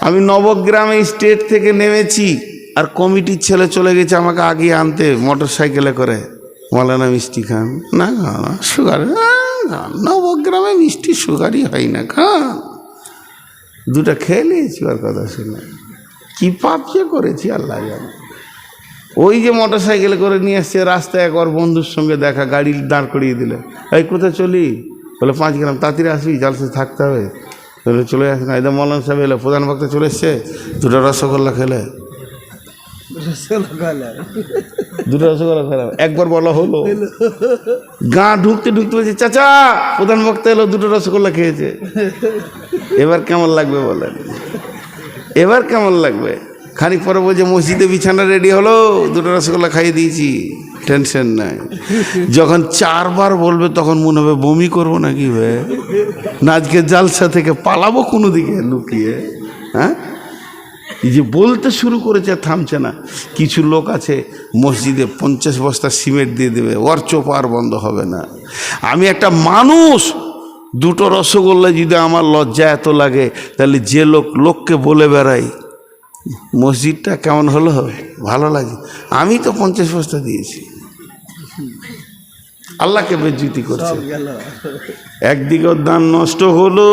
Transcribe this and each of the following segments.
আমি নবগ্রামে স্টেট থেকে নেমেছি আর কমিটির ছেলে চলে গেছে আমাকে আগে আনতে মোটর সাইকেলে করে। মলানা মিষ্টি খান। না খান সুগার নবগ্রামে মিষ্টি সুগারই হয় না, খান। দুটা খেয়ে নিয়েছি ওর কথা শুনে। কি পাপ যে করেছি আল্লাহ জানে। ওই যে মোটর সাইকেলে করে নিয়ে এসছে রাস্তায় একবার বন্ধুর সঙ্গে দেখা, গাড়ি দাঁড় করিয়ে দিলে। এই, কোথায় চলি? বলে, পাঁচ গ্রাম তাড়াতাড়ি আসবি জালসে থাকতে হবে। বলে চলে আসে না একদম মৌলান সাহেব এলে প্রধান ভক্ত চলে এসছে দুটো রসগোল্লা খেলে। দুটো রসগোল্লা খেলাম একবার বলা হলো। গা ঢুকতে ঢুকতে বলছে চাচা প্রধান ভক্ত এলো দুটো রসগোল্লা খেয়েছে। এবার কেমন লাগবে বলেন? এবার কেমন লাগবে? খানিক পরে বলছে, মসজিদে বিছানা রেডি হলো, দুটো রসগোল্লা খাইয়ে দিয়েছি, টেনশন নাই। যখন চারবার বলবে, তখন মনে হবে, বমি করব নাকি বে? না, আজকে জালসা থেকে পালাবো কোনো দিকে লুকিয়ে হ্যাঁ? এই যে বলতে শুরু করেছে থামছে না। কিছু লোক আছে, মসজিদে পঞ্চাশ বস্তা সিমেন্ট দিয়ে দেবে, ওর চোপ আর বন্ধ হবে না। আমি একটা মানুষ, দুটো রসগোল্লা যদি আমার লজ্জা এত লাগে, তাহলে যে লোক, লোককে বলে বেড়াই। মসজিদটা কেমন হলো ভালো লাগে। আমি তো পঞ্চাশ বস্তা দিয়েছি। আল্লাহকে বেজ্জুতি করছে। একদিকে দান নষ্ট হলো,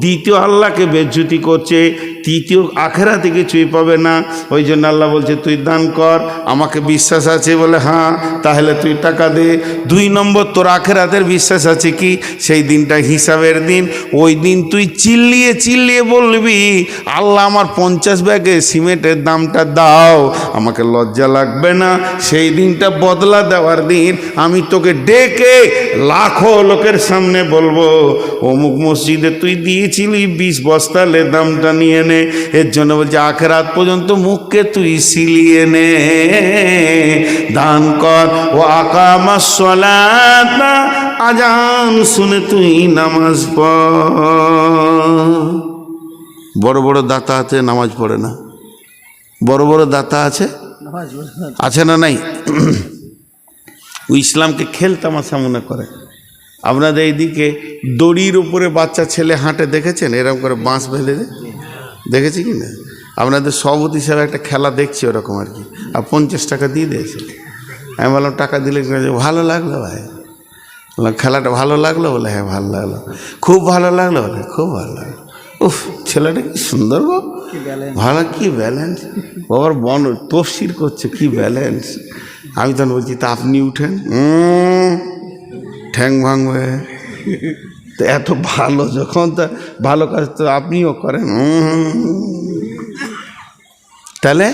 দ্বিতীয় আল্লাহকে বেজ্জুতি করছে, তৃতীয় আখেরাতে কিছুই পাবে না। ওই জন্য আল্লাহ বলছে, তুই দান কর, আমাকে বিশ্বাস আছে? বলে হ্যাঁ তাহলে তুই টাকা দে। দুই নম্বর, তোর আখেরাতের বিশ্বাস আছে কি? সেই দিনটা হিসাবের দিন। ওই দিন তুই চিল্লিয়ে চিল্লিয়ে বলবি, আল্লাহ আমার পঞ্চাশ ব্যাগে সিমেন্টের দামটা দাও, আমাকে লজ্জা লাগবে না। সেই দিনটা বদলা দেওয়ার দিন, আমি তোকে ডেকে লাখো লোকের সামনে বলব অমুক মসজিদে তুই দিয়েছিলি বিশ বস্তালে দামটা নিয়ে নে এর জন্য বলছে আখেরাত পর্যন্ত মুখকে তুই সিলিয়ে নে দান কর ও আকামা সলাতা আজান শুনে তুই নামাজ পড় বড় বড় দাতা আছে নামাজ পড়ে না বড় বড় দাতা আছে আছে না নাই ও ইসলামকে খেল তামাশা মনে করে আপনাদের এইদিকে দড়ির উপরে বাচ্চা ছেলে হাঁটে দেখেছেন? এরকম করে বাঁশ দেয় দেখেছি কি না? আপনাদের সভাপতি হিসাবে একটা খেলা দেখছি ওরকম আর কি। আর পঞ্চাশ টাকা দিয়ে দিয়েছে। আমি বললাম টাকা দিলে? ভালো লাগল ভাই। বললাম খেলাটা ভালো লাগল? বলে হ্যাঁ ভালো লাগল। খুব ভালো লাগল? বলে খুব ভালো লাগল। উফ ছেলেটা কি সুন্দর গো। ভালো কি ব্যালেন্স বাবার বন তফসির করছে কি ব্যালেন্স আমি তখন বলছি তা আপনি উঠেন। ঠ্যাং ভাঙবে। তো এত ভালো যখন তা, ভালো কাজ তো আপনিও করেন। তাহলে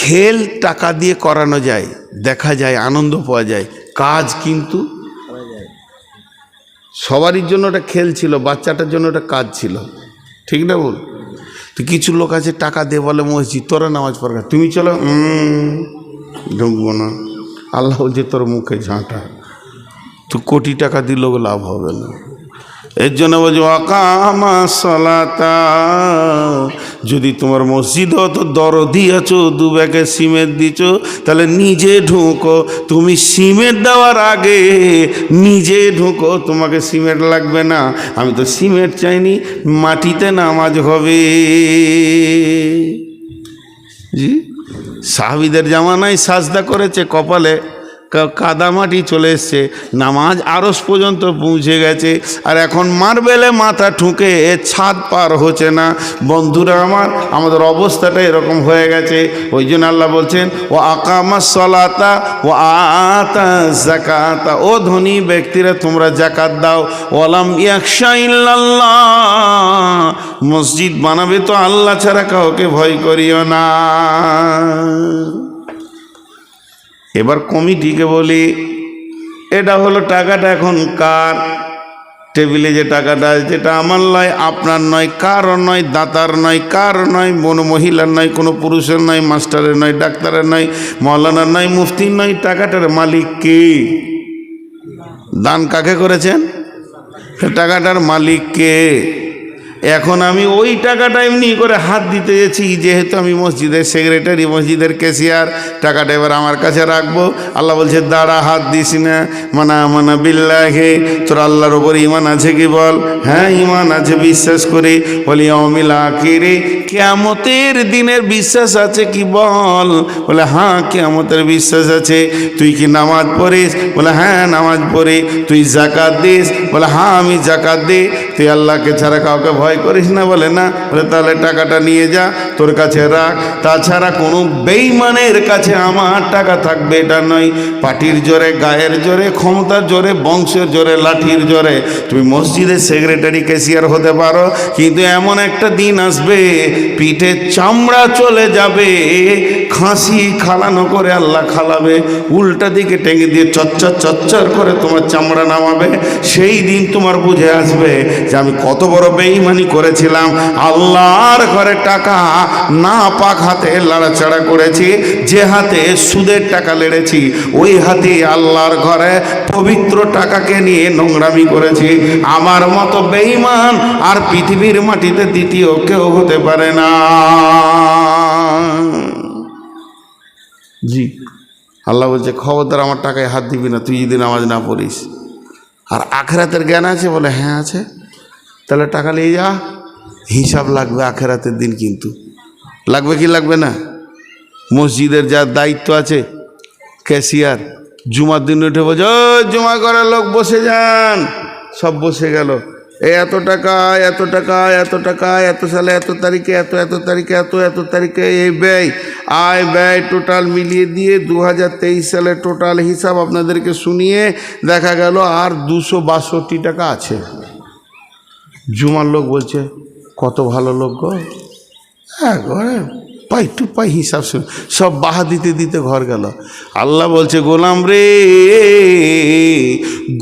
খেল টাকা দিয়ে করানো যায়, দেখা যায়, আনন্দ পাওয়া যায়, কাজ কিন্তু সবারই জন্য ওটা খেল ছিল, বাচ্চাটার জন্য ওটা কাজ ছিল। ঠিক না বল? তো কিছু লোক আছে, টাকা দে বলে মসজিদ, তোরা নামাজ পড়া তুমি চলো ঢুকবো না। আল্লাহ বলছে, তোর মুখে ঝাঁটা। তো কোটি টাকা দিলেও লাভ হবে না। এর জন্য বলছো অকামা সলাতা। যদি তোমার মসজিদ অত দরদি আছো দু ব্যাগে সিমেন্ট দিছ তাহলে নিজে ঢুকো। তুমি সিমেন্ট দেওয়ার আগে নিজে ঢুকো, তোমাকে সিমেন্ট লাগবে না। আমি তো সিমেন্ট চাইনি, মাটিতে নামাজ হবে। জি? সাহাবিদের জামানায় সাজদা করেছে কপালে। কাদামাটি চলে এসছে। নামাজ আরস পর্যন্ত পৌঁছে গেছে। আর এখন মার্বেলে মাথা ঠুকে এ ছাদ পার হচ্ছে না। বন্ধুরা আমার, আমাদের অবস্থাটা এরকম হয়ে গেছে। ওই জন্য আল্লাহ বলছেন ও আকামা সলাতা ও আতা জাকাতা ও ধনী ব্যক্তিরা, তোমরা জাকাত দাও। ওলাম মসজিদ বানাবে তো আল্লাহ ছাড়া কাউকে ভয় করিও না। এবার কমিটিকে বলি, এটা হলো টাকাটা এখন কার? টেবিলে যে টাকাটা যেটা আমার নয়, আপনার নয় কারও নয়, দাতার নয় কার নয় কোনো মহিলার নয়, কোনো পুরুষের নয়, মাস্টারের নয়, ডাক্তারের নয়, মৌলানার নয়, মুফতির নয়, টাকাটার মালিক কে? দান কাকে করেছেন? টাকাটার মালিক কে? এখন আমি ওই টাকাটা এমনি করে হাত দিতে গেছি যেহেতু আমি মসজিদের সেক্রেটারি মসজিদের ক্যাশিয়ার টাকাটা এবার আমার কাছে রাখব। আল্লাহ বলছে, দাঁড়া, হাত দিস না। মানা মানা বিল্লাহে, তোর আল্লাহর ওপর ইমান আছে কি বল? হ্যাঁ ইমান আছে, বিশ্বাস করে। বলি, অমিল আখিরে, কেয়ামতের দিনের বিশ্বাস আছে কি বল? বলে হ্যাঁ কেয়ামতের বিশ্বাস আছে। তুই কি নামাজ পড়িস? বলে হ্যাঁ নামাজ পড়ি। তুই জাকাত দিস? বলে হ্যাঁ আমি জাকাত দিই। তুই আল্লাহকে ছাড়া কাউকে ভয় করিস না বলে না? বলে, তাহলে টাকাটা নিয়ে যা, তোর কাছে রাখ। তাছাড়া কোনো বেইমানের কাছে আমার টাকা থাকবে, এটা নয়। পাটির জোরে, গায়ের জোরে, ক্ষমতার জোরে, বংশের জোরে, লাঠির জোরে। তুমি মসজিদের সেক্রেটারি, ক্যাশিয়ার হতে পারো, কিন্তু এমন একটা দিন আসবে, পিঠে চামড়া চলে যাবে। খাসি খালানো করে আল্লাহ খালাবে, উল্টা দিকে টেঙে দিয়ে চচ্চর চচ্চর করে তোমার চামড়া নামাবে, সেই দিন তোমার বুঝে আসবে যে আমি কত বড় বেইমানি করেছিলাম। আল্লাহর ঘরে টাকা না পাক হাতে লাড়াচাড়া করেছি, যে হাতে সুদের টাকা লেড়েছি, ওই হাতে আল্লাহর ঘরে পবিত্র টাকাকে নিয়ে নোংরামি করেছি। আমার মতো বেইমান আর পৃথিবীর মাটিতে দ্বিতীয় কেউ হতে পারে না। জি। আল্লাহ বলছে, খবরদার আমার টাকায় হাত দিবি না, তুই যদি নামাজ না পড়িস। আর আখেরাতের জ্ঞান আছে? বলে হ্যাঁ আছে। তাহলে টাকা নিয়ে যা, হিসাব লাগবে আখেরাতের দিন কিন্তু। লাগবে কি লাগবে না? মসজিদের যার দায়িত্ব আছে, ক্যাশিয়ার, জুমার দিন উঠে জুমা জমা করার লোক বসে যান। সব বসে গেল। এই এত টাকা এত টাকা এত টাকা, এত সালে এত তারিখে, এত এত তারিখে, এত এত তারিখে এই ব্যয়। আয় ব্যয় টোটাল মিলিয়ে দিয়ে দু সালের টোটাল হিসাব আপনাদেরকে শুনিয়ে দেখা গেল আর দুশো বাষট্টি টাকা আছে। জুমার লোক বলছে, কত ভালো লোক গো? হ্যাঁ পাই টু পাই হিসাব শুন। সব বাহা দিতে দিতে ঘর গেল। আল্লাহ বলছে, গোলাম রে,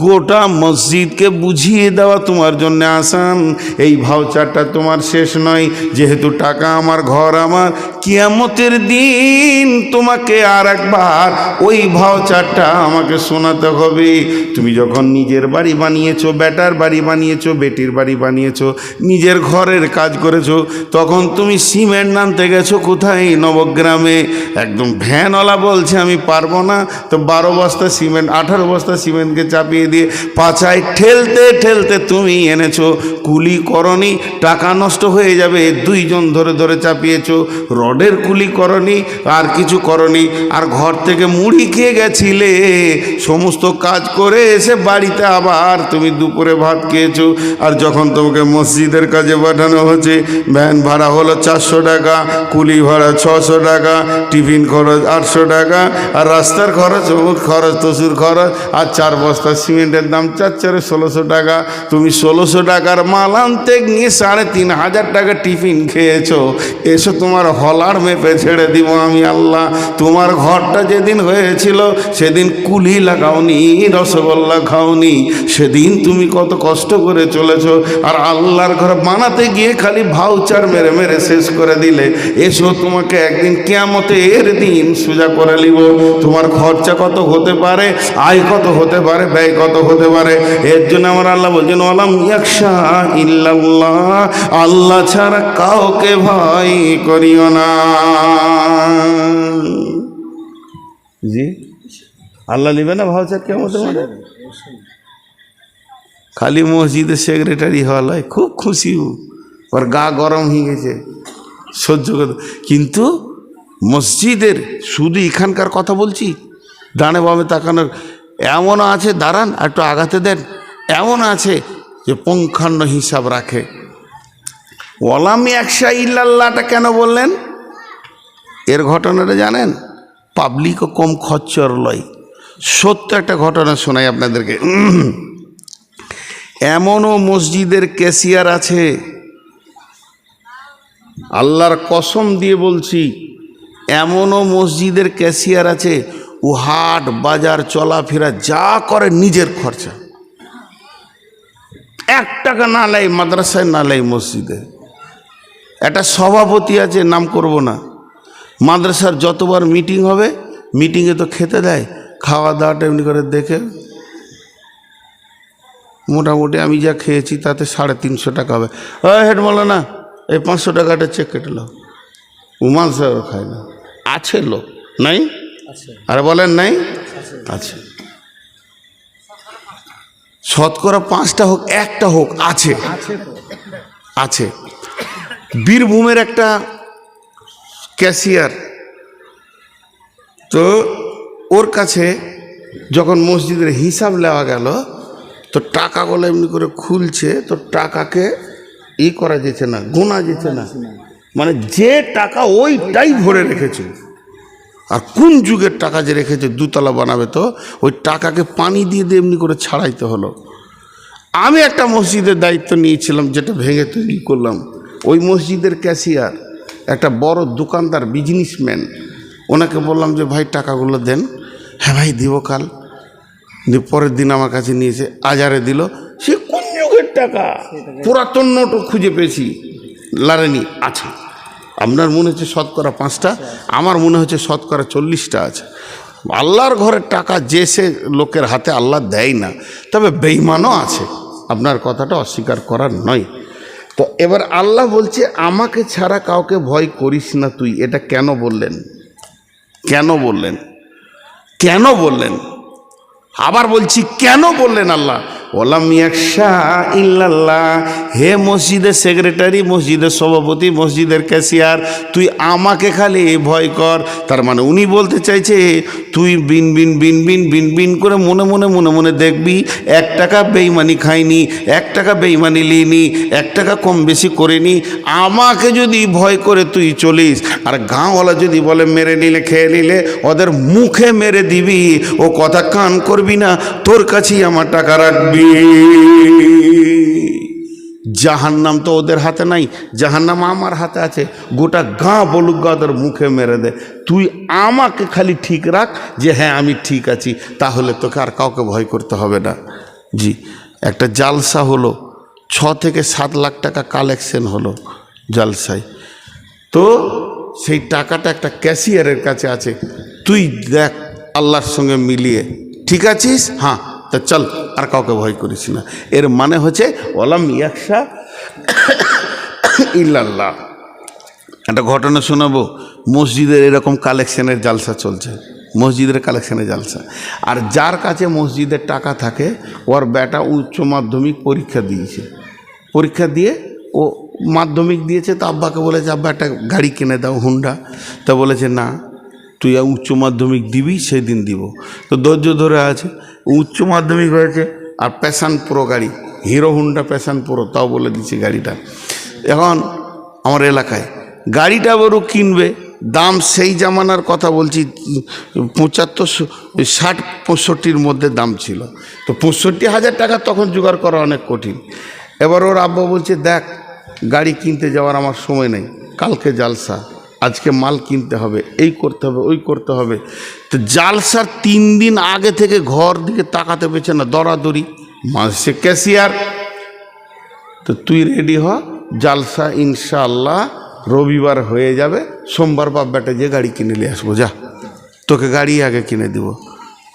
গোটা মসজিদকে বুঝিয়ে দেওয়া তোমার জন্য আসান। এই ভাউচারটা তোমার শেষ নয়। যেহেতু টাকা আমার, ঘর আমার কিয়ামতের দিন তোমাকে আর একবার ওই ভাউচারটা আমাকে শোনাতে হবে। তুমি যখন নিজের বাড়ি বানিয়েছো, বেটার বাড়ি বানিয়েছো, বেটির বাড়ি বানিয়েছো, নিজের ঘরের কাজ করেছ, তখন তুমি সিমেন্ট নামতে গেছো কোথায়? নবগ্রামে। একদম ভ্যানওয়ালা বলছে, আমি পারব না। তো বারো বস্তা সিমেন্ট, আঠারো বস্তা সিমেন্টকে চাপিয়ে দিয়ে পাছায় ঠেলতে ঠেলতে তুমি এনেছো। কুলি করনি, টাকা নষ্ট হয়ে যাবে, দুইজন ধরে ধরে চাপিয়েছো। রডের কুলি করনি, আর কিছু করনি। আর ঘর থেকে মুড়ি খেয়ে গেছিলে। সমস্ত কাজ করে এসে বাড়িতে আবার তুমি দুপুরে ভাত খেয়েছো। আর যখন তোমাকে মসজিদের কাজে পাঠানো হচ্ছে, ভ্যান ভাড়া হলো চারশো টাকা, কুলি ভাড়া ছশো টাকা, টিফিন খরচ আটশো টাকা, আর রাস্তার খরচ অমুক খরচ, তসুর খরচ, আর চার বস্তা সিমেন্টের দাম চার চারে ষোলোশো টাকা। তুমি ষোলোশো টাকার মাল আনতে গিয়ে সাড়ে তিন হাজার টাকা টিফিন খেয়েছো। এসো তোমার হলার মেপে ছেড়ে দিব আমি আল্লাহ। তোমার ঘরটা যেদিন হয়েছিল, সেদিন কুলি লাগাওনি, রসগোল্লা খাওনি। সেদিন তুমি কত কষ্ট করে চলেছ, আর আল্লাহর ঘর বানাতে গিয়ে খালি ভাউচার মেরে মেরে শেষ করে দিলে। এসো, তোমাকে একদিন কেয়ামতের দিন সোজা করে নিব। তোমার খরচা কত হতে পারে, আয় কত হতে পারে, ব্যয় কত হতে পারে। এর জন্য আমার আল্লাহ বলছেন আলাম ইয়াকশা ইল্লাল্লাহ। আল্লাহ ছাড়া কাউকে ভয় করিও না। জি। আল্লাহ নিবে না ভাউচার কেমন মানে খালি মসজিদের সেক্রেটারি হওয়া লয় খুব খুশি। ওর গা গরম হয়ে গেছে। সহ্য করতে কিন্তু মসজিদের শুধু এখানকার কথা বলছি, ডানে বামে তাকানোর এমন আছে, দাঁড়ান, একটু আগাতে দেন। এমন আছে যে পঙ্খান্ন হিসাব রাখে। ওলামি একশা ইল্লাল্লাহটা কেন বললেন? এর ঘটনাটা জানেন? পাবলিকও কম খচ্চর লয়। সত্য একটা ঘটনা শোনাই আপনাদেরকে। এমনও মসজিদের ক্যাশিয়ার আছে। আল্লাহর কসম দিয়ে বলছি, এমনও মসজিদের ক্যাশিয়ার আছে। ও হাট, বাজার, চলাফেরা, যা করে নিজের খরচা। এক টাকা না লাই, মাদ্রাসায় না লাই মসজিদে। একটা সভাপতি আছে, নাম করব না। মাদ্রাসার যতবার মিটিং হবে মিটিংয়ে তো খেতে দেয়। খাওয়া দাওয়াটা এমনি করে দেখে। মোটামুটি আমি যা খেয়েছি তাতে সাড়ে তিনশো টাকা হবে। ও হেড না এই পাঁচশো টাকাটা চেক কেটে নাও। উমান সাহেব খায় না। আছে লোক নাই? আর বলেন নাই? আছে। শতকরা পাঁচটা হোক একটা হোক আছে। আছে। বীরভূমের একটা ক্যাশিয়ার। তো ওর কাছে যখন মসজিদের হিসাব নেওয়া গেল, তো টাকাগুলো এমনি করে খুলছে, তো টাকাকে ই করা যেছে না, গোনা যেছে না। মানে যে টাকা ওইটাই ভরে রেখেছে। আর কোন যুগের টাকা যে রেখেছে, দুতলা বানাবে তো, ওই টাকাকে পানি দিয়ে দিয়ে এমনি করে ছাড়াইতে হলো। আমি একটা মসজিদের দায়িত্ব নিয়েছিলাম, যেটা ভেঙে তৈরি করলাম। ওই মসজিদের ক্যাশিয়ার। একটা বড় দোকানদার বিজনেসম্যান ওনাকে বললাম যে, ভাই, টাকাগুলো দেন। হ্যাঁ ভাই, দিব কাল। পরের দিন আমার কাছে নিয়েছে আজারে দিল। সে কোন যুগের টাকা? পুরাতন নোটও খুঁজে পেয়েছি। লারেনি, আছে। আপনার মনে হচ্ছে শতকরা পাঁচটা? আমার মনে হচ্ছে শতকরা চল্লিশটা আছে। আল্লাহর ঘরের টাকা যে সে লোকের হাতে আল্লাহ দেয় না, তবে বেইমানও আছে। আপনার কথাটা অস্বীকার করার নয়। তো এবার আল্লাহ বলছে, আমাকে ছাড়া কাউকে ভয় করিস না তুই। এটা কেন বললেন? কেন বললেন? কেন বললেন? আবার বলছি, কেন বললেন আল্লাহ? ওলাম ইয়াকশা ইল্লাল্লাহ। হে মসজিদের সেক্রেটারি, মসজিদের সভাপতি, মসজিদের ক্যাশিয়ার তুই আমাকে খালি ভয় কর। তার মানে উনি বলতে চাইছে, তুই বিন বিন বিন বিন বিন বিন করে মনে মনে মনে মনে দেখবি, এক টাকা বেইমানি খাইনি, এক টাকা বেইমানি লিনি, এক টাকা কম বেশি করিনি। আমাকে যদি ভয় করে তুই চলিস, আর গাঁওয়ালা যদি বলে মেরে নিলে, খেয়ে নিলে, ওদের মুখে মেরে দিবি, ও কথা কান করবি না, তোর কাছেই আমার টাকা রাখবি। জাহান্নাম তো ওদের হাতে নাই, জাহান্নাম আমার হাতে আছে। গোটা গাঁ বলুক গা ওদের মুখে মেরে দে। তুই আমাকে খালি ঠিক রাখ যে হ্যাঁ আমি ঠিক আছি, তাহলে তোকে আর কাউকে ভয় করতে হবে না। জি, একটা জালসা হলো, ছ থেকে সাত লাখ টাকা কালেকশন হলো জালসায়। তো সেই টাকাটা একটা ক্যাশিয়ারের কাছে আছে। তুই দেখ আল্লাহর সঙ্গে মিলিয়ে। ঠিক আছিস? হ্যাঁ তা চল। আর কাউকে ভয় করিস না। এর মানে হচ্ছে ওলাম ইয়াকশা ইল্লাল্লাহ। একটা ঘটনা শোনাবো। মসজিদের এরকম কালেকশনের জালসা চলছে। মসজিদের কালেকশনের জালসা। আর যার কাছে মসজিদের টাকা থাকে, ওর বেটা উচ্চ মাধ্যমিক পরীক্ষা দিয়েছে। পরীক্ষা দিয়ে ও মাধ্যমিক দিয়েছে, তো আব্বাকে বলেছে, আব্বা, একটা গাড়ি কিনে দাও, হুন্ডা। তা বলেছে, না। তুই উচ্চ মাধ্যমিক দিবি, সেদিন দিব। তো ধৈর্য ধরে আছে। উচ্চ মাধ্যমিক হয়েছে আর প্যাশান প্রো গাড়ি। হিরো হুন্ডা প্যাশান প্রো, তাও বলে দিচ্ছি গাড়িটা। এখন আমার এলাকায়, গাড়িটা বড় কিনবে, দাম সেই জামানার কথা বলছি, পঁচাত্তর ষাট পঁয়ষট্টির মধ্যে দাম ছিল। তো পঁয়ষট্টি হাজার টাকা তখন জোগাড় করা অনেক কঠিন। এবার ওর আব্বা বলছে, দেখ, গাড়ি কিনতে যাওয়ার আমার সময় নেই। কালকে জালসা। আজকে মাল কিনতে হবে, এই করতে হবে, ওই করতে হবে। তো জালসার তিন দিন আগে থেকে ঘর দিকে তাকাতে পেছে না, দরাদরি। সে ক্যাশিয়ার। তো তুই রেডি হ, জালসা ইনশাআল্লাহ রবিবার হয়ে যাবে, সোমবার বাপ বেটা যে গাড়ি কিনে নিয়ে আসব, যা। তোকে গাড়ি আগে কিনে দিব।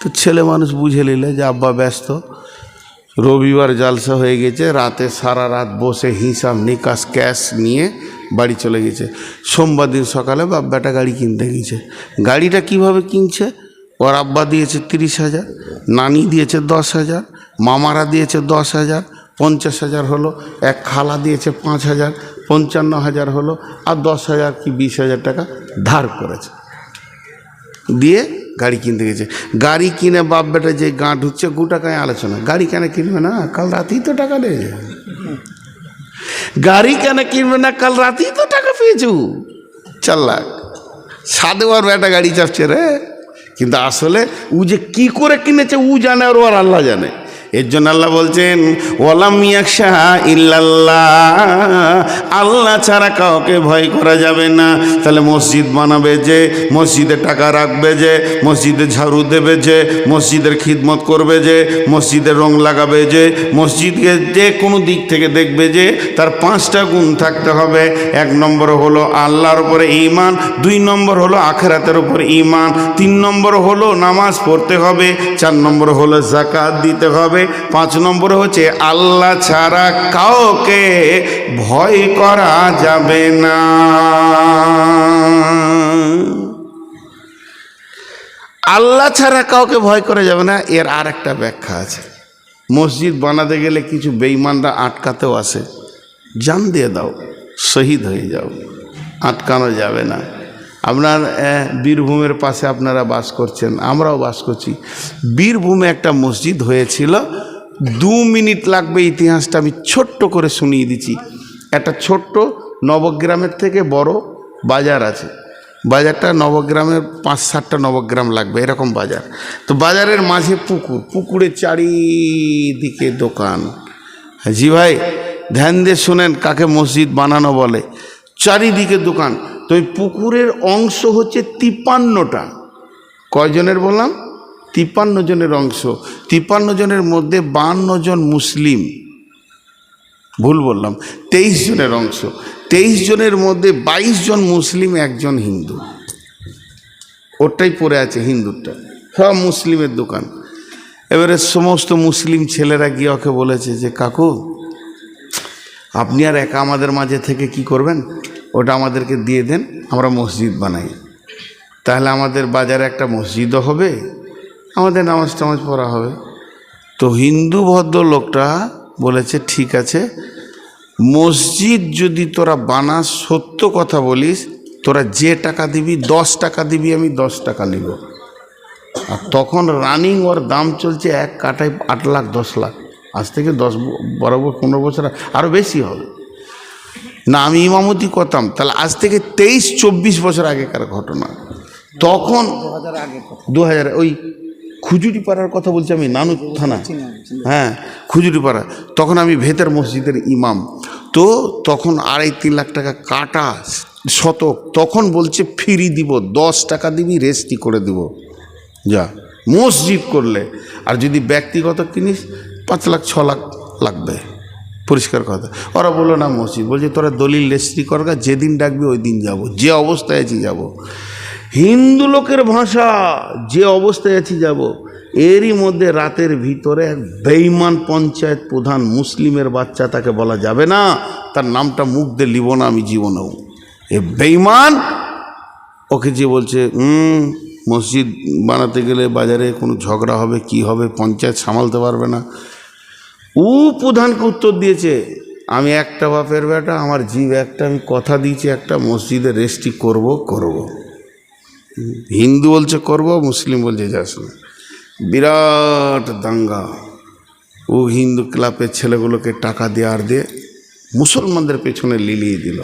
তো ছেলে মানুষ বুঝে নিলে যে আব্বা ব্যস্ত। রবিবার জালসা হয়ে গেছে, রাতে সারা রাত বসে হিসাব নিকাশ, ক্যাশ নিয়ে বাড়ি চলে গেছে। সোমবার দিন সকালে বাপ বেটা গাড়ি কিনতে গেছে। গাড়িটা কীভাবে কিনছে? ওর আব্বা দিয়েছে তিরিশ হাজার, নানি দিয়েছে দশ হাজার, মামারা দিয়েছে দশ হাজার, পঞ্চাশ হাজার হলো, এক খালা দিয়েছে পাঁচ হাজার, পঞ্চান্ন হাজার হলো, আর দশ হাজার কি বিশ হাজার টাকা ধার করেছে। দিয়ে গাড়ি কিনতে গেছে। গাড়ি কিনে বাপ বেটা যে গা ঢুকছে গু টাকায় আলোচনা। গাড়ি কেন কিনবে না? কাল রাতেই তো টাকা নেই গাড়ি কেন কিনবে না? কাল রাতেই তো টাকা পেয়েছু। চার লাখ। সাদে ওর গাড়ি চাপছে রে। কিন্তু আসলে ও যে কী করে কিনেছে, ও জানে আর ওর আল্লাহ জানে। এর জন্য আল্লাহ বলছেন ওলাম ইল্লাল্লাহ। আল্লাহ ছাড়া কাউকে ভয় করা যাবে না। তাহলে মসজিদ বানাবে যে, মসজিদে টাকা রাখবে যে, মসজিদে ঝাড়ু দেবে যে, মসজিদের খিদমত করবে যে, মসজিদের রং লাগাবে যে, মসজিদকে যে কোনো দিক থেকে দেখবে যে, তার পাঁচটা গুণ থাকতে হবে। এক নম্বর হলো আল্লাহর উপরে ইমান দুই নম্বর হলো আখেরাতের উপর ইমান তিন নম্বর হলো নামাজ পড়তে হবে, চার নম্বর হলো জাকাত দিতে হবে হবে। পাঁচ নম্বরে হচ্ছে, আল্লাহ ছাড়া কাউকে ভয় করা যাবে না। আল্লাহ ছাড়া কাউকে ভয় করা যাবে না, এর আর একটা ব্যাখ্যা আছে। মসজিদ বানাতে গেলে কিছু বেইমানরা আটকাতেও আসে। জান দিয়ে দাও, শহীদ হয়ে যাও, আটকানো যাবে না। আপনার বীরভূমের পাশে আপনারা বাস করছেন, আমরাও বাস করছি। বীরভূমে একটা মসজিদ হয়েছিল, দু মিনিট লাগবে ইতিহাসটা আমি ছোট্ট করে শুনিয়ে দিচ্ছি। একটা ছোট্ট নবগ্রামের থেকে বড় বাজার আছে। বাজারটা নবগ্রামের পাঁচ সাতটা নবগ্রাম লাগবে, এরকম বাজার। তো বাজারের মাঝে পুকুর, পুকুরের চারিদিকে দোকান। জি ভাই, ধ্যান দিয়ে শোনেন কাকে মসজিদ বানানো বলে। চারিদিকে দোকান। তো ওই পুকুরের অংশ হচ্ছে তিপ্পান্নটা। কয়জনের বললাম? তিপ্পান্ন জনের অংশ। তিপ্পান্ন জনের মধ্যে বান্ন জন মুসলিম। ভুল বললাম। তেইশ জনের অংশ। তেইশ জনের মধ্যে বাইশ জন মুসলিম, একজন হিন্দু। ওরটাই পড়ে আছে হিন্দুরটা। সব মুসলিমের দোকান। এবারে সমস্ত মুসলিম ছেলেরা গিয়ে ওকে বলেছে যে, কাকু, আপনি আর একা আমাদের মাঝে থেকে কি করবেন? ওটা আমাদেরকে দিয়ে দেন, আমরা মসজিদ বানাই। তাহলে আমাদের বাজারে একটা মসজিদও হবে, আমাদের নামাজ টামাজ পড়া হবে। তো হিন্দু ভদ্রলোকটা বলেছে, ঠিক আছে, মসজিদ যদি তোরা বানাস সত্য কথা বলিস, তোরা যে টাকা দিবি, দশ টাকা দিবি, আমি দশ টাকা নিব। আর তখন রানিং ওর দাম চলছে এক কাটায় আট লাখ, দশ লাখ। আজ থেকে দশ বরাবর পনেরো বছর, আরও বেশি হবে। না, আমি ইমামতি করতাম। তাহলে আজ থেকে তেইশ, চব্বিশ বছর আগেকার ঘটনা। তখন দু হাজার ওই খুজুরি পাড়ার কথা বলছি আমি নানু থানা। হ্যাঁ খুজুরি পাড়া তখন আমি ভেতর মসজিদের ইমাম। তো তখন আড়াই, তিন লাখ টাকা কাটা শতক। তখন বলছে, ফিরি দিব, দশ টাকা দিবি, রেস্টি করে দিব। যা, মসজিদ করলে। আর যদি ব্যক্তিগত কিনিস, পাঁচ লাখ, ছ লাখ লাগবে। পরিষ্কার কথা। ওরা বলল না মসজিদ। বলছে তোরা দলিল রেজিস্ট্রি করগা যেদিন ডাকবি ওই দিন যাব। যে অবস্থায় আছি যাব। হিন্দু লোকের ভাষা যে অবস্থায় আছি যাব এরই মধ্যে রাতের ভিতরে এক বেইমান পঞ্চায়েত প্রধান মুসলিমের বাচ্চা তাকে বলা যাবে না। তার নামটা মুখ দিয়ে লিব না আমি জীবনেও এ বেইমান ওকে যে বলছে "উম, মসজিদ বানাতে গেলে বাজারে কোনো ঝগড়া হবে কি হবে পঞ্চায়েত সামালতে পারবে না। ও প্রধানকে উত্তর দিয়েছে, আমি একটা বাপের বেটা, আমার জীব একটা, আমি কথা দিয়েছি একটা, মসজিদে রেস্টি করব করব। হিন্দু বলছে, করব, মুসলিম বলছে যাস না বিরাট দাঙ্গা। ও হিন্দু ক্লাবের ছেলেগুলোকে টাকা দেওয়ার দিয়ে মুসলমানদের পেছনে লিলিয়ে দিল।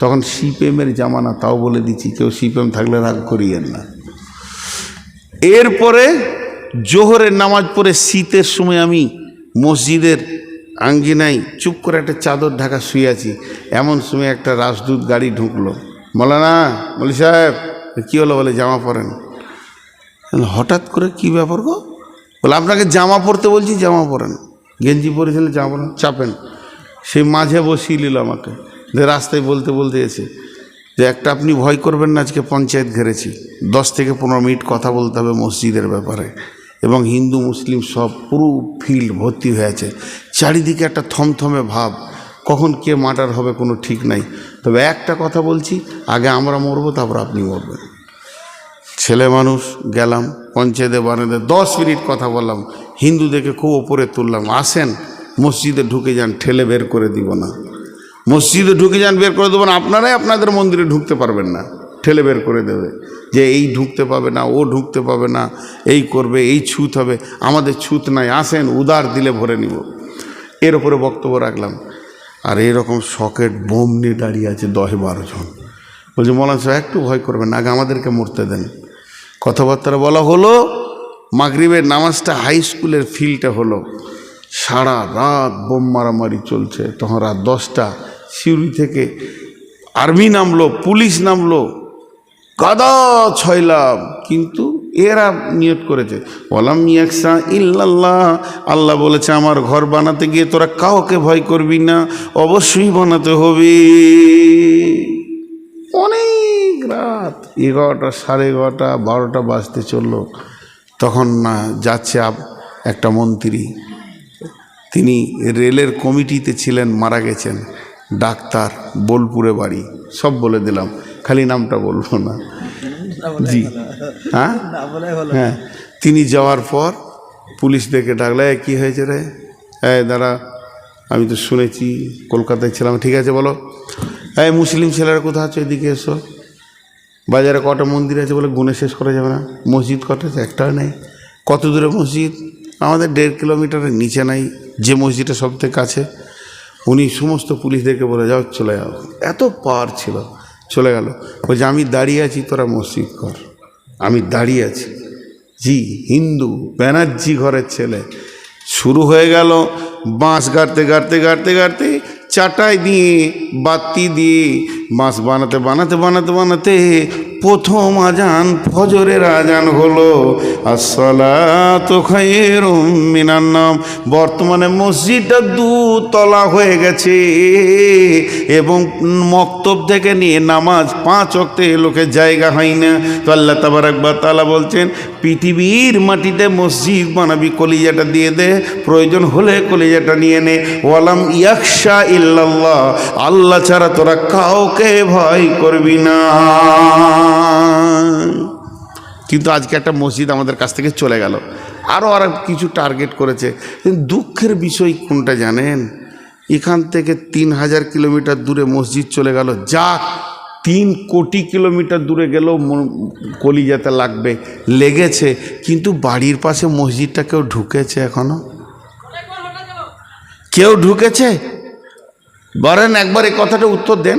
তখন সিপিএমের জামানা, তাও বলে দিচ্ছি, কেউ সিপিএম থাকলে রাগ করিয়েন না। এরপরে জোহরের নামাজ পড়ে শীতের সময় আমি মসজিদের আঙ্গিনায় চুপ করে একটা চাদর ঢাকা শুয়ে আছি। এমন সময় একটা রাজদূত গাড়ি ঢুকলো। না বলি সাহেব, কী হলো বলে জামা পরেন? হঠাৎ করে কি ব্যাপার গো? বলে, আপনাকে জামা পরতে বলছি, জামা পরেন। গেঞ্জি পরেছিলেন জামা পরেন, চাপেন। সেই মাঝে বসিয়ে নিল আমাকে। যে রাস্তায় বলতে বলতে এসে যে, একটা আপনি ভয় করবেন না, আজকে পঞ্চায়েত ঘেরেছি। দশ থেকে পনেরো মিনিট কথা বলতে হবে মসজিদের ব্যাপারে। এবং হিন্দু, মুসলিম সব পুরো ফিল্ড ভর্তি হয়ে আছে। চারিদিকে একটা থমথমে ভাব, কখন কে মার্ডার হবে কোনো ঠিক নাই। তবে একটা কথা বলছি, আগে আমরা মরবো, তারপর আপনি মরবেন। ছেলে মানুষ, গেলাম, পঞ্চায়েতে বানাতে দশ মিনিট কথা বললাম, হিন্দুদেরকে খুব ওপরে তুললাম, আসেন, মসজিদে ঢুকে যান, ঠেলে বের করে দিব না। মসজিদে ঢুকে যান, বের করে দেবো না, আপনারাই আপনাদের মন্দিরে ঢুকতে পারবেন না। ঠেলে বের করে দেবে। যে এই ঢুকতে পাবে না, ও ঢুকতে পাবে না, এই করবে, এই ছুত হবে। আমাদের ছুত নাই, আসেন, উদার দিলে ভরে নিব। এর উপরে বক্তব্য রাখলাম। আর এরকম সকেট বোম নিয়ে দাঁড়িয়ে আছে দশ বারো জন। বলছে, মৌলানা সাহেব, একটু ভয় করবেন আগে আমাদেরকে মরতে দেন। কথাবার্তা বলা হলো, মাগরিবের নামাজটা হাই স্কুলের ফিল্ডে হলো। সারা রাত বোম মারামারি চলছে। তখন রাত দশটা, সিউড়ি থেকে আর্মি নামলো, পুলিশ নামলো। কাদা ছয়লাম, কিন্তু এরা নিয়ত করেছে। বলাম ইয়াকসা ইল্লাল্লাহ, আল্লাহ বলেছে, আমার ঘর বানাতে গিয়ে তোরা কাউকে ভয় করবি না, অবশ্যই বানাতে হবে। অনেক রাত, এগারোটা, সাড়ে এগারোটা, বারোটা বাজতে চলল। তখন না যাচ্ছে আপ- একটা মন্ত্রী। তিনি রেলের কমিটিতে ছিলেন, মারা গেছেন। ডাক্তার, বোলপুরে বাড়ি, সব বলে দিলাম। খালি নামটা বলব না। জি। হ্যাঁ? হ্যাঁ। তিনি যাওয়ার পর পুলিশ ডেকে ডাকলে "এই, কি হয়েছে রে? হ্যাঁ দাঁড়া আমি তো শুনেছি কলকাতায় ছিলাম। ঠিক আছে বলো। এই মুসলিম ছেলেরা কোথা আছে? এদিকে এসো। বাজারে কটা মন্দির আছে বলে গুণে শেষ করা যাবে না। মসজিদ কটা আছে? একটাও নেই। কত দূরে মসজিদ? আমাদের দেড় কিলোমিটারের নিচে নাই যে মসজিদটা সব থেকে কাছে। উনি সমস্ত পুলিশদেরকে বলে যাও চলে যাও। এত পাওয়ার ছিল। চলে গেল। বলছে আমি দাঁড়িয়ে আছি, তোরা মসজিদ কর। আমি দাঁড়িয়ে আছি। জি, হিন্দু ব্যানার্জি ঘরের ছেলে। শুরু হয়ে গেল বাঁশ গাড়তে গাড়তে গাড়তে গাড়তে, চাটাই দিয়ে, বাতি দিয়ে, বাঁশ বানাতে বানাতে বানাতে বানাতে প্রথম আজান ফজরের আজান হলো, আসসালাতু খায়রুম মিনান নাম। বর্তমানে মসজিদটা দুতলা হয়ে গেছে এবং মক্তব থেকে নিয়ে নামাজ পাঁচ অক্টে লোকের জায়গা হয় না। তো আল্লাহ তাবার একবার তালা বলছেন, পৃথিবীর মাটিতে মসজিদ বানাবি, কলিজাটা দিয়ে দে, প্রয়োজন হলে কলিজাটা নিয়ে নে। ওয়ালাম ইয়াকশা ইল্লাল্লাহ, আল্লাহ ছাড়া তোরা কাউকে ভয় করবি না। কিন্তু আজকে একটা মসজিদ আমাদের কাছ থেকে চলে গেল। আরও আর কিছু টার্গেট করেছে। দুঃখের বিষয় কোনটা জানেন? এখান থেকে তিন হাজার কিলোমিটার দূরে মসজিদ চলে গেল। যা তিন কোটি কিলোমিটার দূরে গেলেও কলিজাতে লাগবে, লেগেছে। কিন্তু বাড়ির পাশে মসজিদটা কেউ ঢুকেছে এখনও? কেউ ঢুকেছে? বলেন একবার এই কথাটা উত্তর দেন।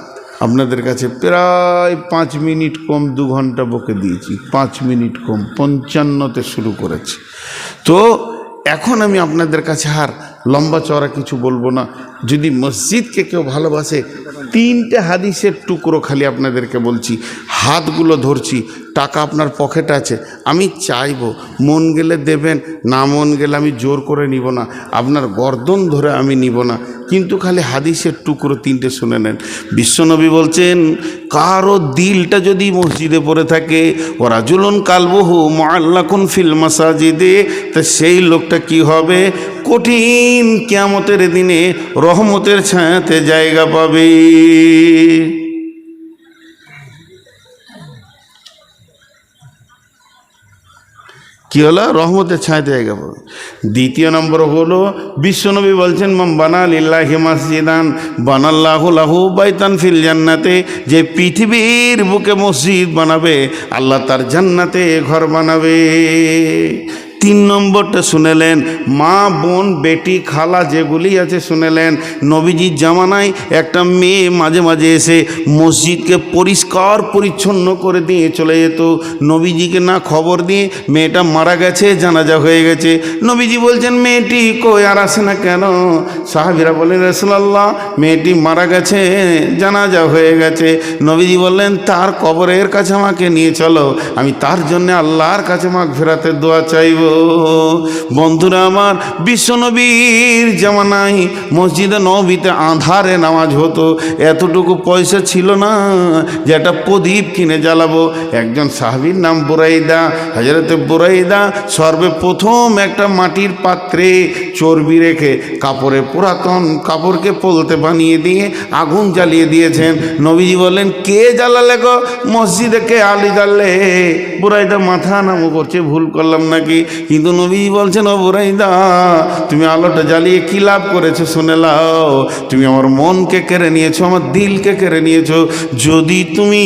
আপনাদের কাছে প্রায় পাঁচ মিনিট কম, দু ঘণ্টা বকে দিয়েছি। পাঁচ মিনিট কম, পঞ্চান্নতে শুরু করেছি। তো এখন আমি আপনাদের কাছে আর লম্বা চওড়া কিছু বলব না। যদি মসজিদকে কেউ ভালোবাসে, তিনটে হাদিসের টুকরো খালি আপনাদেরকে বলছি। হাতগুলো ধরছি, টাকা আপনার পকেট আছে, আমি চাইব, মন গেলে দেবেন, না মন গেলে আমি জোর করে নিব না। আপনার গর্দন ধরে আমি নিব না। কিন্তু খালি হাদিসের টুকরো তিনটে শুনে নেন। বিশ্বনবী বলছেন, কারও দিলটা যদি মসজিদে পড়ে থাকে ওরা জুলন কালবহু মোয়াল্লাকুন ফিল মাসাজিদে তা সেই লোকটা কি হবে? কঠিন কিয়ামতের দিনে রহমতের ছায়াতে জায়গা পাবে। কি হলো? রহমতের ছায়াতে জায়গা পাবে। দ্বিতীয় নম্বর হলো, বিশ্বনবী বলছেন মাম বানা লিল্লাহি মসজিদান, বানাল্লাহু লাহু বাইতান ফিল জান্নাতে। যে পৃথিবীর বুকে মসজিদ বানাবে, আল্লাহ তার জান্নাতে ঘর বানাবে। তিন নম্বরটা শুনেলেন, মা, বোন, বেটি, খালা যেগুলি আছে শুনেলেন। নবীজির জামানায় একটা মেয়ে মাঝে মাঝে এসে মসজিদকে পরিষ্কার পরিচ্ছন্ন করে দিয়ে চলে যেত। নবীজিকে না খবর দিয়ে মেয়েটা মারা গেছে, জানাজা হয়ে গেছে। নবীজি বলছেন, মেয়েটি কই আর আসে না কেন? সাহাবিরা বলেন রসুলাল্লাহ, মেয়েটি মারা গেছে, জানাজা হয়ে গেছে। নবীজি বললেন, তার কবরের কাছে আমাকে নিয়ে চলো। আমি তার জন্য আল্লাহর কাছে মাগ ফেরাতে দোয়া চাইব। বন্ধুরা আমার, বিশ্বনবীর জামানায় মসজিদে নবীতে আধারে নামাজ হতো। এতটুকু পয়সা ছিল না যে একটা প্রদীপ কিনে জ্বালাবো। একজন সাহাবির নাম বুরাইদা হাজরতে বুরাইদা সর্বপ্রথম একটা মাটির পাত্রে চর্বি রেখে কাপড়ে পুরাতন কাপড়কে পলতে বানিয়ে দিয়ে আগুন জ্বালিয়ে দিয়েছেন। নবীজি বললেন, কে জ্বালালে গো? মসজিদে কে আলি জ্বাললে? বুরাইদা মাথা নামো করছে, ভুল করলাম নাকি? কিন্তু নবী বলছেন, ও বুরাইদা, তুমি আলোটা জ্বালিয়ে কি লাভ করেছ শুনে লাও তুমি আমার মনকে কেড়ে নিয়েছো, আমার দিলকে কেড়ে নিয়েছো। যদি তুমি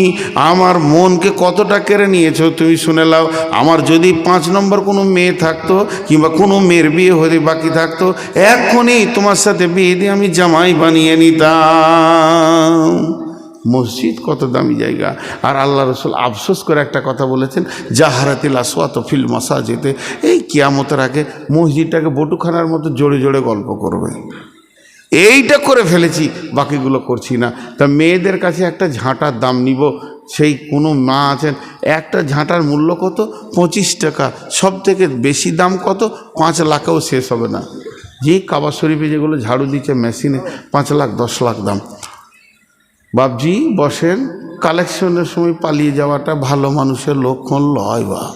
আমার মনকে কতটা কেড়ে নিয়েছো, তুমি শুনে লাও আমার যদি পাঁচ নম্বর কোনো মেয়ে থাকতো কিংবা কোনো মেয়ের বিয়ে হতে বাকি থাকতো এখনই তোমার সাথে বিয়ে দিয়ে আমি জামাই বানিয়ে নিতাম। মসজিদ কত দামি জায়গা। আর আল্লাহ রসুল আফসোস করে একটা কথা বলেছেন, জাহারাতিল আসওয়াত ফিল মসাজিদে। এই কিয়ামতের আগে মসজিদটাকে বটুখানার মতো জোরে জোরে গল্প করবে। এইটা করে ফেলেছি, বাকিগুলো করছি না। তা মেয়েদের কাছে একটা ঝাঁটার দাম নিব, সেই কোনো মা আছেন, একটা ঝাঁটার মূল্য কত? পঁচিশ টাকা। সব থেকে বেশি দাম কত? পাঁচ লাখেও শেষ হবে না। যে কাবা শরীফে যেগুলো ঝাড়ু দিচ্ছে মেশিনে, পাঁচ লাখ, দশ লাখ দাম। বাবজি বসেন কালেকশনের সময় পালিয়ে যাওয়াটা ভালো মানুষের লক্ষণ লয় বা।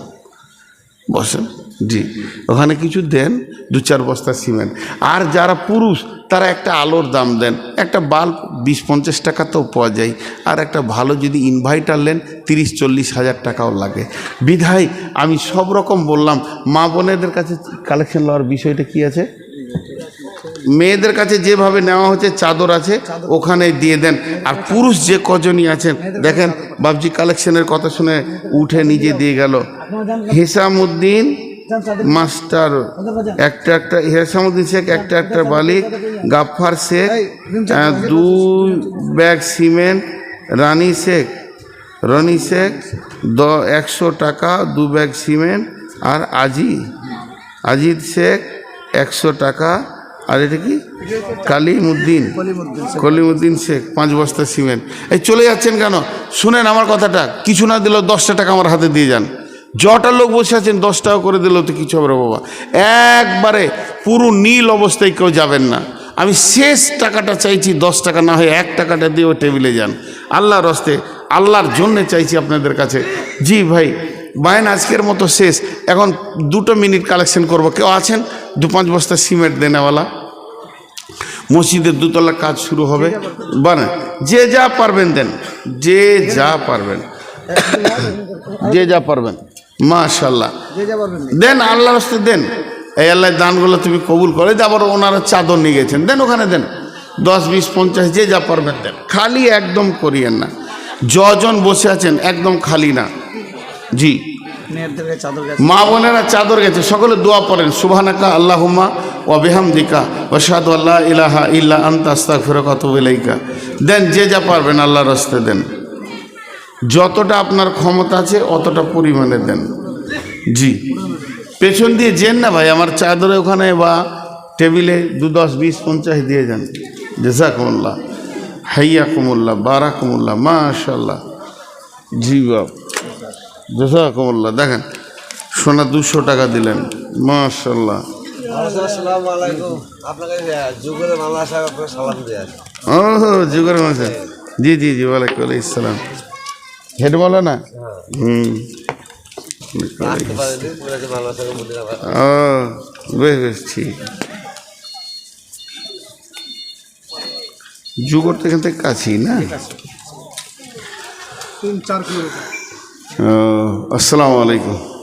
বসেন, জি, ওখানে কিছু দেন, দু চার বস্তা সিমেন্ট। আর যারা পুরুষ, তারা একটা আলোর দাম দেন। একটা বাল্ব বিশ পঞ্চাশ টাকাতেও পাওয়া যায়। আর একটা ভালো যদি ইনভাইটার নেন, তিরিশ, চল্লিশ হাজার টাকাও লাগে। বিধায় আমি সব রকম বললাম। মা বোনেদের কাছে কালেকশন লওয়ার বিষয়টা কি আছে? মেয়েদের কাছে যেভাবে নেওয়া হচ্ছে চাদর আছে ওখানে দিয়ে দেন। আর পুরুষ যে কজনই আছেন দেখেন বাবজি কালেকশনের কথা শুনে উঠে নিজে দিয়ে গেল। হিসামুদ্দিন মাস্টার। একটা একটা হিসামুদ্দিন শেখ একটা একটা বালিক গাফার শেখ দুই ব্যাগ সিমেন্ট রানী শেখ রনি শেখ দ একশো টাকা দু ব্যাগ সিমেন্ট আর আজি আজিদ শেখ একশো টাকা আর এটা কি? কালিমুদ্দিন। কলিমুদ্দিন শেখ, পাঁচ বস্তা সিমেন্ট। এই চলে যাচ্ছেন কেন? শুনেন আমার কথাটা, কিছু না দিলেও দশটা টাকা আমার হাতে দিয়ে যান। যটা লোক বসে আছেন, দশ টাকা করে দিলেও তো কিছু হবে বাবা। একবারে পুরো নীল অবস্থায় কেউ যাবেন না। আমি শেষ টাকাটা চাইছি, দশ টাকা না হয় এক টাকাটা দিয়ে ও টেবিলে যান। আল্লাহর রস্তে আল্লাহর জন্যে চাইছি আপনাদের কাছে। জি ভাই বায়ন আজকের মতো শেষ। এখন দুটো মিনিট কালেকশন করব। কেউ আছেন? দু পাঁচ বস্তা সিমেন্ট দেনেওয়ালা। মসজিদের দুতলা কাজ শুরু হবে। বানা যে যা পারবেন দেন। যে যা পারবেন। যে যা পারবেন। মাশাল্লাহ দেন। আল্লাহ হস্তে দেন। এই আল্লাহ দানগুলো তুমি কবুল করে। দিয়ে আবার ওনারা চাদর নিয়ে গেছেন। দেন ওখানে দেন। দশ বিশ পঞ্চাশ যে যা পারবেন দেন। খালি একদম করিয়েন না। যজন বসে আছেন একদম খালি না। জি। মা বোনেরা চাদর গেছে সকলে দোয়া পড়েন সুবহানাকা আল্লাহুম্মা ওয়া বিহামদিকা ওয়া শাহাদু আল্লা ইলাহা ইল্লা আনতা আস্তাগফিরুকা ওয়া ইলাইকা। দেন যে যা পারবেন আল্লাহর রাস্তে দেন। যতটা আপনার ক্ষমতা আছে অতটা পরিমাণে দেন। জি। পেছন দিয়ে যেন না ভাই আমার চাদরে ওখানে বা টেবিলে দু দশ বিশ পঞ্চাশ দিয়ে যান। জেসাকুমুল্লাহ হাইয়া কুমুল্লাহ বারা কুমুল্লাহ মাশাল্লাহ জি বাপ। জেসাকুমুল্লাহ দেখেন সোনা দুশো টাকা দিলেন মাশাল্লাহ যুগের মাসে জি জি জি ওয়ালাইকুম ইসলাম হেড বলো না? হুম। ও বেশ বেশ ঠিক। যুগর তো এখান থেকে কাছেই না? তিন চার কিলোমিটার। আসসালামু আলাইকুম।